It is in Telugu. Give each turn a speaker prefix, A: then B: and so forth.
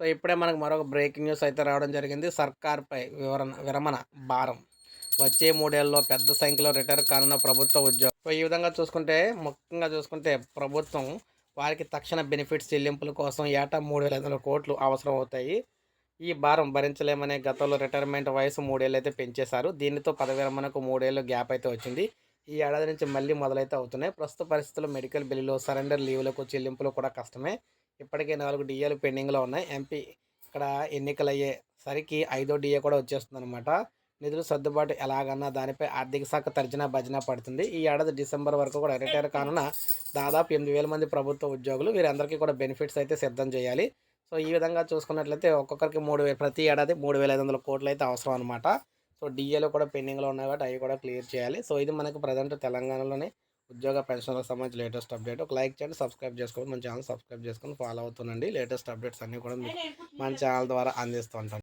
A: సో ఇప్పుడే మనకు మరొక బ్రేకింగ్ న్యూస్ అయితే రావడం జరిగింది. సర్కార్పై వివరణ విరమణ భారం. వచ్చే మూడేళ్ళలో పెద్ద సంఖ్యలో రిటైర్ కానున్న ప్రభుత్వ ఉద్యోగం సో ఈ విధంగా చూసుకుంటే ముఖ్యంగా చూసుకుంటే ప్రభుత్వం వారికి తక్షణ బెనిఫిట్స్ చెల్లింపుల కోసం ఏటా మూడు వేల ఐదు వందల కోట్లు అవసరం అవుతాయి. ఈ భారం భరించలేమనే గతంలో రిటైర్మెంట్ వయసు మూడేళ్ళు అయితే పెంచేశారు. దీనితో పదవి విరమణకు మూడేళ్ళు గ్యాప్ అయితే వచ్చింది. ఈ ఏడాది నుంచి మళ్ళీ మొదలైతే అవుతున్నాయి. ప్రస్తుత పరిస్థితుల్లో మెడికల్ బిల్లులు సరెండర్ లీవులకు చెల్లింపులు కూడా కష్టమే. ఇప్పటికే నాలుగు డిఏలు పెండింగ్లో ఉన్నాయి. ఎంపీ ఇక్కడ ఎన్నికలు అయ్యేసరికి ఐదో డిఏ కూడా వచ్చేస్తుంది అనమాట నిధులు సర్దుబాటు ఎలాగన్నా దానిపై ఆర్థిక శాఖ తర్జన భజన పడుతుంది. ఈ ఏడాది డిసెంబర్ వరకు కూడా రిటైర్ కానున్న దాదాపు ఎనిమిది వేల మంది ప్రభుత్వ ఉద్యోగులు వీరందరికీ కూడా బెనిఫిట్స్ అయితే సిద్ధం చేయాలి. సో ఈ విధంగా చూసుకున్నట్లయితే ఒక్కొక్కరికి మూడు వేలు ప్రతి ఏడాది మూడు వేల ఐదు వందల కోట్లు అయితే అవసరం అనమాట సో డిఏలు కూడా పెండింగ్లో ఉన్నాయి కాబట్టి అవి కూడా క్లియర్ చేయాలి. సో ఇది మనకు ప్రజెంట్ తెలంగాణలోనే ఉద్యోగ పెన్షన్లకు సంబంధించి లేటెస్ట్ అప్డేట్. ఒక లైక్ చేయండి సబ్స్క్రైబ్ చేసుకోండి మన ఛానల్ సబ్స్క్రైబ్ చేసుకొని ఫాలో అవుతుండండి. లేటెస్ట్ అప్డేట్స్ అన్నీ కూడా మన ఛానల్ ద్వారా అందిస్తూ ఉంటాం.